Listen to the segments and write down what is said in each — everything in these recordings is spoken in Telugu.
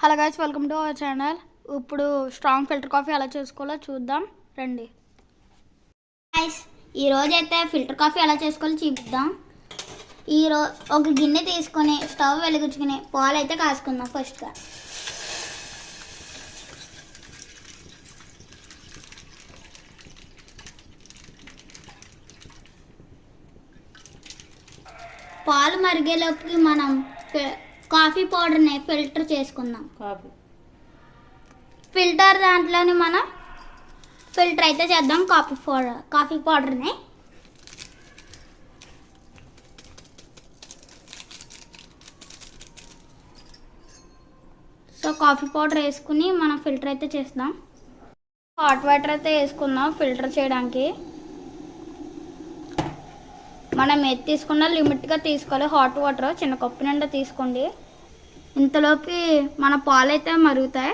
Hello guys welcome to our channel ఇప్పుడు స్ట్రాంగ్ ఫిల్టర్ కాఫీ ఎలా చేసుకోవాలో చూద్దాం. రండి. గాయస్ ఈరోజు అయితే ఫిల్టర్ కాఫీ ఎలా చేసుకోవాలో చూపిద్దాం. ఈ ఒక గిన్నె తీసుకొని స్టవ్ వెలిగించుకుని పాలు అయితే కాసుకుందాం ఫస్ట్గా పాలు మరిగేలోకి మనం కాఫీ పౌడర్ని ఫిల్టర్ చేసుకుందాం. కాఫీ. ఫిల్టర్ దాంట్లోని మనం ఫిల్టర్ అయితే చేద్దాం కాఫీ పౌడర్ కాఫీ పౌడర్ని. సో కాఫీ పౌడర్ వేసుకుని మనం ఫిల్టర్ అయితే చేద్దాం హాట్ వాటర్ అయితే వేసుకుందాం ఫిల్టర్ చేయడానికి. మనం ఏది తీసుకున్నా లిమిట్గా తీసుకోవాలి. హాట్ వాటర్ చిన్న కప్పు నిండా తీసుకోండి. ఇంతలోకి మన పాలు అయితే మరుగుతాయి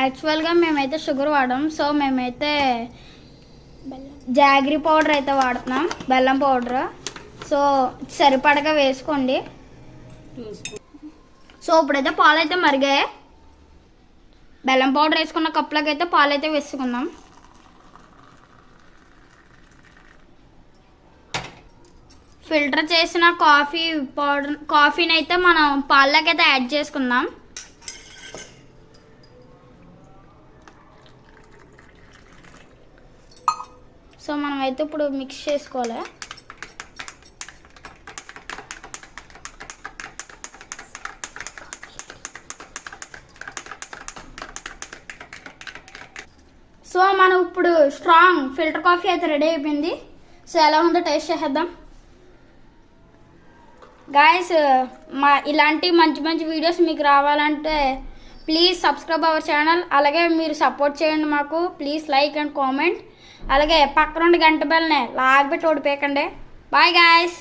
యాక్చువల్గా మేమైతే షుగర్ వాడడం సో మేమైతే జాగ్రీ పౌడర్ అయితే వాడుతున్నాం. బెల్లం పౌడర్ సో సరిపడగా వేసుకోండి. సో ఇప్పుడైతే పాలు అయితే మరిగాయి. బెల్లం పౌడర్ వేసుకున్న కప్పులకైతే అయితే పాలు అయితే వేసుకుందాం. ఫిల్టర్ చేసిన కాఫీ పౌడర్ కాఫీని అయితే మనం పాలకైతే యాడ్ చేసుకుందాం. సో మనం అయితే ఇప్పుడు మిక్స్ చేసుకోవాలి. సో మనం ఇప్పుడు స్ట్రాంగ్ ఫిల్టర్ కాఫీ అయితే రెడీ అయిపోయింది. సో ఎలా ఉందో టేస్ట్ చేసేద్దాం. గాయస్ uh, మా ఇలాంటి మంచి మంచి వీడియోస్ మీకు రావాలంటే ప్లీజ్ సబ్స్క్రైబ్ అవర్ ఛానల్ అలాగే మీరు సపోర్ట్ చేయండి మాకు. ప్లీజ్ లైక్ అండ్ కామెంట్ అలాగే పక్కనుండి గంట బెల్నే లాగబెట్టి ఓడిపోయకండి. Bye guys